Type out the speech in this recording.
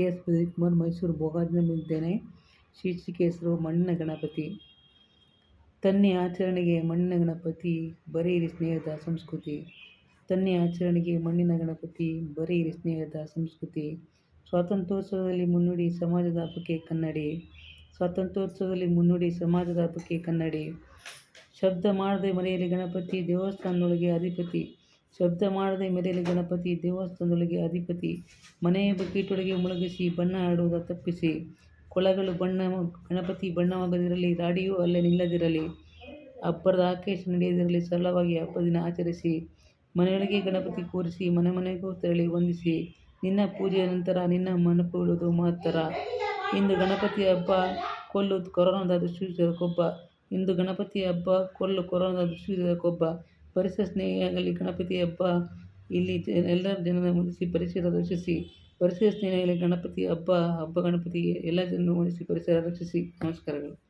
K S Kumar Mysuru ಭೋಗಾಜ್ನಲ್ಲಿದ್ದೇನೆ ಶೀರ್ಷಿಕೆ ಹೆಸರು ಮಣ್ಣಿನ ಗಣಪತಿ. ತನ್ನೆ ಆಚರಣೆಗೆ ಮಣ್ಣಿನ ಗಣಪತಿ ಬರೆಯಿರಿ ಸ್ನೇಹದ ಸಂಸ್ಕೃತಿ. ತನ್ನೆ ಆಚರಣೆಗೆ ಮಣ್ಣಿನ ಗಣಪತಿ ಬರೆಯಿರಿ ಸ್ನೇಹದ ಸಂಸ್ಕೃತಿ. ಸ್ವಾತಂತ್ರ್ಯೋತ್ಸವದಲ್ಲಿ ಮುನ್ನುಡಿ ಸಮಾಜದ ಹಬ್ಬಕ್ಕೆ ಕನ್ನಡಿ. ಸ್ವಾತಂತ್ರ್ಯೋತ್ಸವದಲ್ಲಿ ಮುನ್ನುಡಿ ಸಮಾಜದ ಹಬ್ಬಕ್ಕೆ ಕನ್ನಡಿ. ಶಬ್ದ ಮಾಡದೆ ಮನೆಯಲ್ಲಿ ಗಣಪತಿ, ದೇವಸ್ಥಾನದೊಳಗೆ ಅಧಿಪತಿ. ಶಬ್ದ ಮಾಡದೆ ಮೆರೆಯಲಿ ಗಣಪತಿ ದೇವಸ್ಥಾನದೊಳಗೆ ಅಧಿಪತಿ ಮನೆಯ ಬಕೀಟೊಳಗೆ ಮುಳುಗಿಸಿ ಬಣ್ಣ ಆಡುವುದ ತಪ್ಪಿಸಿ. ಕೊಳಗಳು ಬಣ್ಣ, ಗಣಪತಿ ಬಣ್ಣವಾಗದಿರಲಿ, ರಾಡಿಯೂ ಅಲ್ಲೇ ನಿಲ್ಲದಿರಲಿ. ಹಬ್ಬದ ಆಕೇಶ ನಡೆಯದಿರಲಿ, ಸರಳವಾಗಿ ಹಬ್ಬ ದಿನ ಆಚರಿಸಿ. ಮನೆಯೊಳಗೆ ಗಣಪತಿ ಕೂರಿಸಿ, ಮನೆ ಮನೆಗೂ ತೆರಳಿ ವಂದಿಸಿ. ನಿನ್ನ ಪೂಜೆಯ ನಂತರ ನಿನ್ನ ನೆನಪುಗೊಳ್ಳುವುದು ಮಹತ್ತರ. ಇಂದು ಗಣಪತಿ ಹಬ್ಬ ಕೊಲ್ಲು ಕೊರೋನಾದ ದುಷ್ಕೃತ್ಯದ ಕೊಬ್ಬ ಇಂದು ಗಣಪತಿ ಹಬ್ಬ, ಕೊಲ್ಲು ಕೊರೋನಾದ ದುಷ್ಕೃತ್ಯದ ಕೊಬ್ಬ ಪರಿಸರ ಸ್ನೇಹಿಯಾಗಲಿ ಗಣಪತಿ ಹಬ್ಬ, ಇಲ್ಲಿ ಎಲ್ಲ ಜನರ ಮುಗಿಸಿ ಪರಿಸರ ರಕ್ಷಿಸಿ, ಪರಿಸರ ಸ್ನೇಹಿಯಾಗಲಿ ಗಣಪತಿ ಹಬ್ಬ ಹಬ್ಬ ಗಣಪತಿಗೆ ಎಲ್ಲ ಜನರನ್ನು ಮುಗಿಸಿ ಪರಿಸರ ರಕ್ಷಿಸಿ. ನಮಸ್ಕಾರಗಳು.